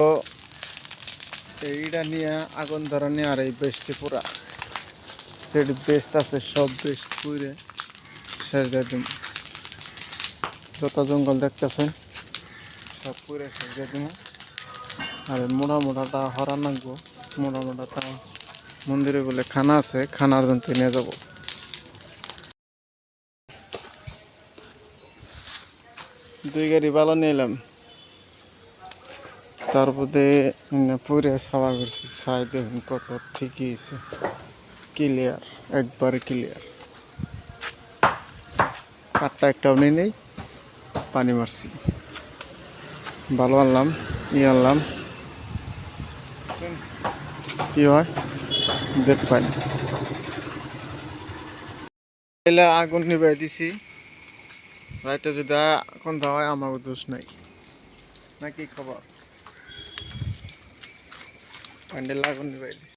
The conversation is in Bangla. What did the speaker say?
তো এইটা নিয়ে আগুন ধরা নিয়ে আর এই বেস্টে পুরা। যেটি বেস্ট আছে, সব বেস্ট পুরে শেষ দিন যত জঙ্গল দেখতেছেন, সব পুরে শেষ দিয়ে দিন আর মোটা মোটাটা হরা নাকবো। মোটা মোটাটা মন্দিরে বলে খানা আছে, খানার জন্য নিয়ে যাব। দুই গাড়ি ভালো নিলাম তারপরে পুরে সাফা করছি, সাই দেখুন কত ঠিকই আছে ক্লিয়ার একবারে ক্লিয়ার কাঠটা একটাও নেই নেই, পানি মারছি। ভালো আনলাম, ই আনলাম। কি হয়? দেখ পানি এলে আগুন নিবাই দিছি। রাইতে যদি এখন হয় আমার দোষ নাই। নাকি খবর? প্যান্ডেল আগুন নিবাই দিছি